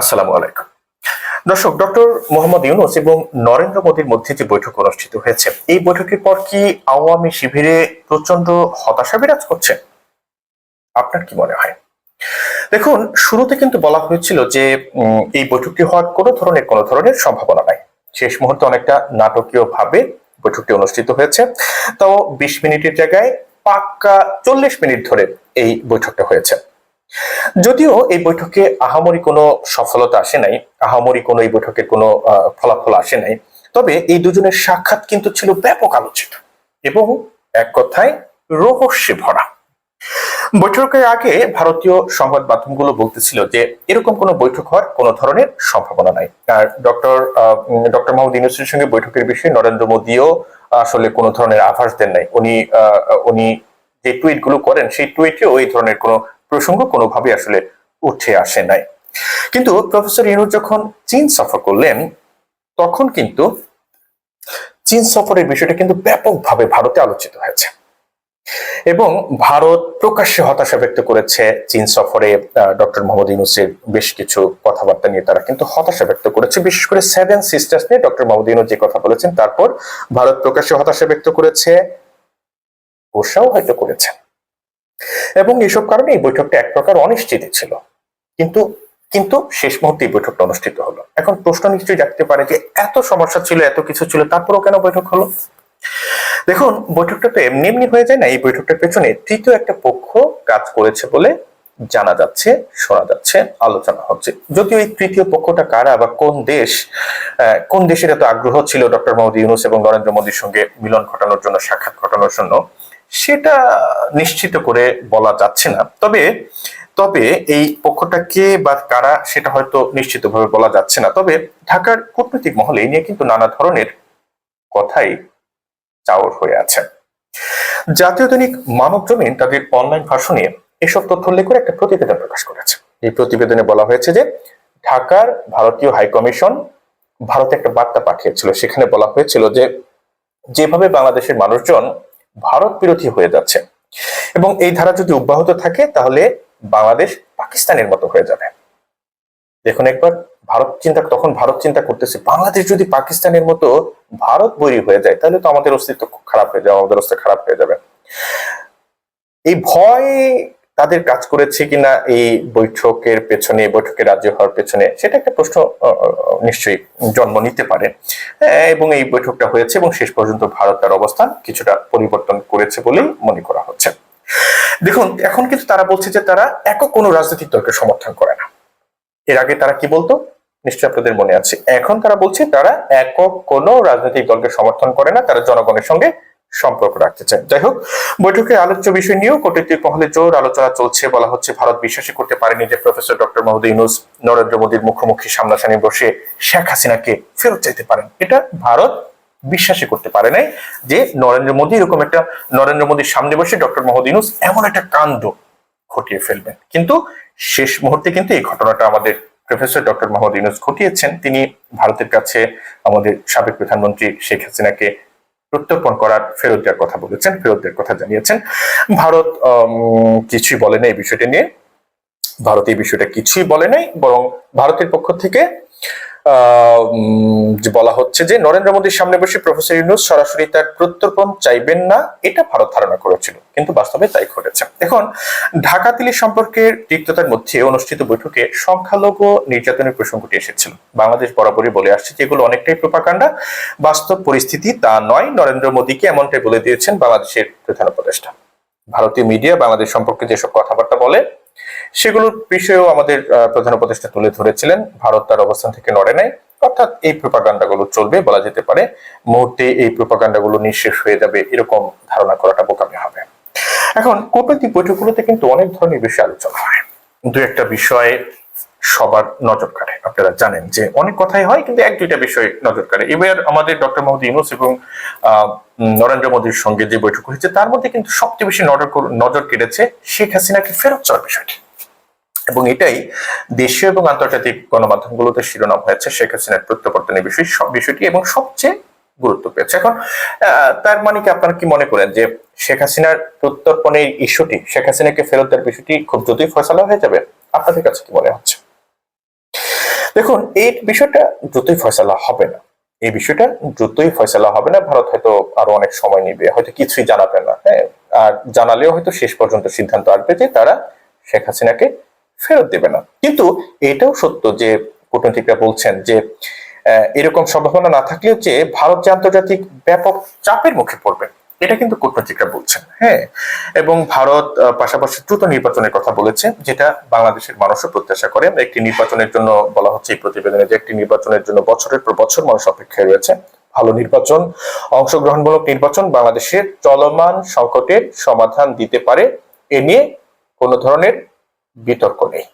আসসালামু আলাইকুম। দর্শক, ডক্টর মোহাম্মদ ইউনুস এবং নরেন্দ্র মোদীর মধ্যে যে বৈঠক অনুষ্ঠিত হয়েছে, এই বৈঠকের পর কি আওয়ামী শিবিরে প্রচণ্ড হতাশা বিরাজ করছে? আপনার কি মনে হয়? দেখুন, শুরুতে কিন্তু বলা হয়েছিল যে এই বৈঠকটি হওয়ার কোনো ধরনের কোনো ধরনের সম্ভাবনা নাই। শেষ মুহূর্তে অনেকটা নাটকীয় ভাবে বৈঠকটি অনুষ্ঠিত হয়েছে। তাও বিশ মিনিটের জায়গায় পাক্কা চল্লিশ মিনিট ধরে এই বৈঠকটা হয়েছে। যদিও এই বৈঠকে আহামরি কোনো সফলতা আসে নাই, আহামরি কোনো এই বৈঠকের কোনো ফলাফল আসে নাই, তবে এই দুজনের সাক্ষাৎ কিন্তু ছিল ব্যাপক আলোচিত এবং এক কথায় রহস্যে ভরা। বৈঠকের আগে ভারতীয় সংবাদ মাধ্যমগুলো বলতেছিল যে এরকম কোনো বৈঠক হওয়ার কোনো ধরনের সম্ভাবনা নাই। আর ডক্টর ডক্টর মোহাম্মদ ইউনুসের সঙ্গে বৈঠকের বিষয়ে নরেন্দ্র মোদীও আসলে কোনো ধরনের আভাস দেন নাই। উনি উনি যে টুইটগুলো করেন, সেই টুইটেও এই ধরনের কোনো প্রসঙ্গ কোনোভাবে আসলে উঠে আসে নাই। কিন্তু প্রফেসর ইউনুস যখন চীন সফর করলেন, তখন কিন্তু চীন সফরের বিষয়টা কিন্তু ব্যাপকভাবে ভারতে আলোচিত হয়েছে। এবং ভারত প্রকাশ্যে হতাশা ব্যক্ত করেছে চীন সফরে ডক্টর মোহাম্মদ ইউনুসের বেশ কিছু কথাবার্তা নিয়ে তারা কিন্তু হতাশা ব্যক্ত করেছে। বিশেষ করে সেভেন সিস্টার্স নিয়ে ডক্টর মোহাম্মদ ইউনুস যে কথা বলেছেন, তারপর ভারত প্রকাশ্যে হতাশা ব্যক্ত করেছে, ওষাও হয়তো করেছে। এবং এইসব কারণে এই বৈঠকটা এক প্রকার অনিশ্চিত ছিল। কিন্তু কিন্তু শেষ মুহূর্তে এই বৈঠকটা অনুষ্ঠিত হলো। এখন প্রশ্ন নিশ্চয়ই জাগতে পারে যে এত সমস্যা ছিল, এত কিছু ছিল, তারপরেও কেন বৈঠক হলো? দেখুন, বৈঠকটা তো এমনি এমনি হয়ে যায় না। এই বৈঠকটার পেছনে তৃতীয় একটা পক্ষ কাজ করেছে বলে জানা যাচ্ছে, শোনা যাচ্ছে, আলোচনা হচ্ছে। যদিও এই তৃতীয় পক্ষটা কারা বা কোন দেশ কোন দেশের এত আগ্রহ ছিল ডক্টর মোহাম্মদ ইউনুস এবং নরেন্দ্র মোদীর সঙ্গে মিলন ঘটানোর জন্য, সাক্ষাৎ ঘটানোর জন্য? সেটা নিশ্চিত করে বলা যাচ্ছে না। তবে তবে এই পক্ষটা কে বা কারা সেটা হয়তো নিশ্চিতভাবে বলা যাচ্ছে না। তবে ঢাকার কূটনৈতিক মহলে নিয়ে কিন্তু নানা ধরনের কথাই চাওর হয়ে আছে। জাতীয় দৈনিক মানব জমিন তাদের অনলাইন ভাষণে এসব তথ্য উল্লেখ করে একটা প্রতিবেদন প্রকাশ করেছে। এই প্রতিবেদনে বলা হয়েছে যে, ঢাকার ভারতীয় হাই কমিশন ভারতে একটা বার্তা পাঠিয়েছিল। সেখানে বলা হয়েছিল যে, যেভাবে বাংলাদেশের মানুষজন ভারত বিরোধী হয়ে যাচ্ছে। এবং এই ধারা যদি অব্যাহত থাকে, তাহলে বাংলাদেশ পাকিস্তানের মতো হয়ে যাবে। দেখুন একবার, ভারত চিন্তা, তখন ভারত চিন্তা করতেছে, বাংলাদেশ যদি পাকিস্তানের মতো ভারত বৈরি হয়ে যায়, তাহলে তো আমাদের অস্তিত্ব খারাপ হয়ে যাবে, আমাদের অবস্থা খারাপ হয়ে যাবে। এই ভয় তাদের কাজ করেছে কিনা এই বৈঠকের পেছনে, বৈঠকে রাজ্য হওয়ার পেছনে, সেটা একটা প্রশ্ন নিশ্চয়ই জন্ম নিতে পারে। এবং এই বৈঠকটা হয়েছে এবং শেষ পর্যন্ত ভারত তার অবস্থান কিছুটা পরিবর্তন করেছে বলেই মনে করা হচ্ছে। দেখুন, এখন কিন্তু তারা বলছে যে তারা একক কোনো রাজনৈতিক দলকে সমর্থন করে না। এর আগে তারা কি বলতো? নিশ্চয় আপনাদের মনে আছে। এখন তারা বলছে তারা একক কোনো রাজনৈতিক দলকে সমর্থন করে না, তারা জনগণের সঙ্গে সম্পর্ক রাখতে চায় যাই হোক, বৈঠকে আলোচ্য বিষয় নিয়েও কূটনৈতিক মহলে জোর আলোচনা চলছে বলা হচ্ছে ভারত বিশ্বাসই করতে পারেনি যে প্রফেসর ডক্টর মোহাম্মদ ইউনুস, নরেন্দ্র মোদীর মুখোমুখি সামনাসামনি বসে শেখ হাসিনাকে ফেরত চাইতে পারেন। এটা ভারত বিশ্বাসই করতে পারে নাই যে নরেন্দ্র মোদী এরকম একটা নরেন্দ্র মোদীর সামনে বসে ডক্টর মোহাম্মদ ইউনুস এমন একটা কাণ্ড ঘটিয়ে ফেলবেন। কিন্তু শেষ মুহূর্তে কিন্তু এই ঘটনাটা আমাদের প্রফেসর ডক্টর মোহাম্মদ ইউনুস ঘটিয়েছেন। তিনি ভারতের কাছে আমাদের সাবেক প্রধানমন্ত্রী শেখ হাসিনাকে প্রত্যর্পণ করার ফেরত দেওয়ার কথা বলেছেন ফেরত দেওয়ার কথা জানিয়েছেন। ভারত কিছুই বলে না এই বিষয়টা নিয়ে। ভারত এই বিষয়টা কিছুই বলে নাই, বরং ভারতের পক্ষ থেকে বলা হচ্ছে যে নরেন্দ্র মোদীর সামনে বসে প্রফেসর ইউনুস সরাসরি তার প্রত্যর্পণ চাইবেন না, এটা ভারত ধারণা করেছিল, কিন্তু বাস্তবে তাই ঘটেছে। এখন ঢাকা তিলি সম্পর্কের তিক্ততার মধ্যে অনুষ্ঠিত বৈঠকে সংখ্যালঘু নির্যাতনের প্রসঙ্গটি এসেছিল। বাংলাদেশ বরাবরই বলে আসছে যে এগুলো অনেকটাই প্রপাকাণ্ডা, বাস্তব পরিস্থিতি তা নয়, নরেন্দ্র মোদীকে এমনটাই বলে দিয়েছেন বাংলাদেশের প্রধান উপদেষ্টা। ভারতীয় মিডিয়া বাংলাদেশ সম্পর্কে যেসব কথাবার্তা বলে সেগুলোর বিষয়েও আমাদের প্রধান উপদেষ্টা তুলে ধরেছিলেন। ভারত তার অবস্থান থেকে নড়ে নেয় অর্থাৎ এই প্রোপাগান্ডাগুলো চলবে বলা যেতে পারে। মুহূর্তে এই প্রোপাগান্ডাগুলো নিঃশেষ হয়ে যাবে এরকম ধারণা করাটা বোকামি হবে। এখন কূটনৈতিক বৈঠকগুলোতে কিন্তু অনেক ধরনের বিষয় আলোচনা হয়। দু একটা বিষয় সবার নজর কাড়ে। আপনারা জানেন যে অনেক কথাই হয়, কিন্তু এক দুইটা বিষয় নজর কাড়ে। এবার আমাদের ডক্টর মোহাম্মদ ইউনুস এবং নরেন্দ্র মোদীর সঙ্গে যে বৈঠক হয়েছে, তার মধ্যে কিন্তু সবচেয়ে বেশি নজর নজর কেড়েছে শেখ হাসিনাকে ফেরত চাওয়ার বিষয়টি। এবং এটাই দেশীয় এবং আন্তর্জাতিক গণমাধ্যমগুলোতে শিরোনাম হয়েছে শেখ হাসিনার প্রত্যাবর্তনের বিষয় সব- বিষয়টি এবং সবচেয়ে গুরুত্ব পেয়েছে। এখন তার মানে কি আপনারা কি মনে করেন যে শেখ হাসিনার প্রত্যর্পণের ইস্যুটি, শেখ হাসিনাকে ফেরত দেওয়ার বিষয়টি খুব দ্রুতই ফয়সালা হয়ে যাবে? আপনাদের কাছে কি মনে হচ্ছে? দেখুন, এই বিষয়টা দ্রুতই ফয়সালা হবে না। এই বিষয়টা দ্রুতই ফয়সালা হবে না। ভারত হয়তো আরও অনেক সময় নিবে। হয়তো কিছুই জানাবে না হ্যাঁ? আর জানালেও হয়তো শেষ পর্যন্ত সিদ্ধান্ত আসবে যে তারা শেখ হাসিনাকে ফেরত দেবে না। কিন্তু এটাও সত্য যে কূটনীতিকরা বলছেন যে এরকম সম্ভাবনা না থাকলেও যে ভারত যে আন্তর্জাতিক ব্যাপক চাপের মুখে পড়বে এটা কিন্তু কূটনীতিকরা বলছেন হ্যাঁ? এবং ভারত পাশাপাশি দ্রুত নির্বাচনের কথা বলেছে, যেটা বাংলাদেশের মানুষও প্রত্যাশা করে। একটি নির্বাচনের জন্য বলা হচ্ছে এই প্রতিবেদনে যে একটি নির্বাচনের জন্য বছরের পর বছর মানুষ অপেক্ষায় রয়েছে। ভালো নির্বাচন, অংশগ্রহণমূলক নির্বাচন বাংলাদেশের চলমান সংকটের সমাধান দিতে পারে, এ নিয়ে কোনো ধরনের বিতর্ক নেই।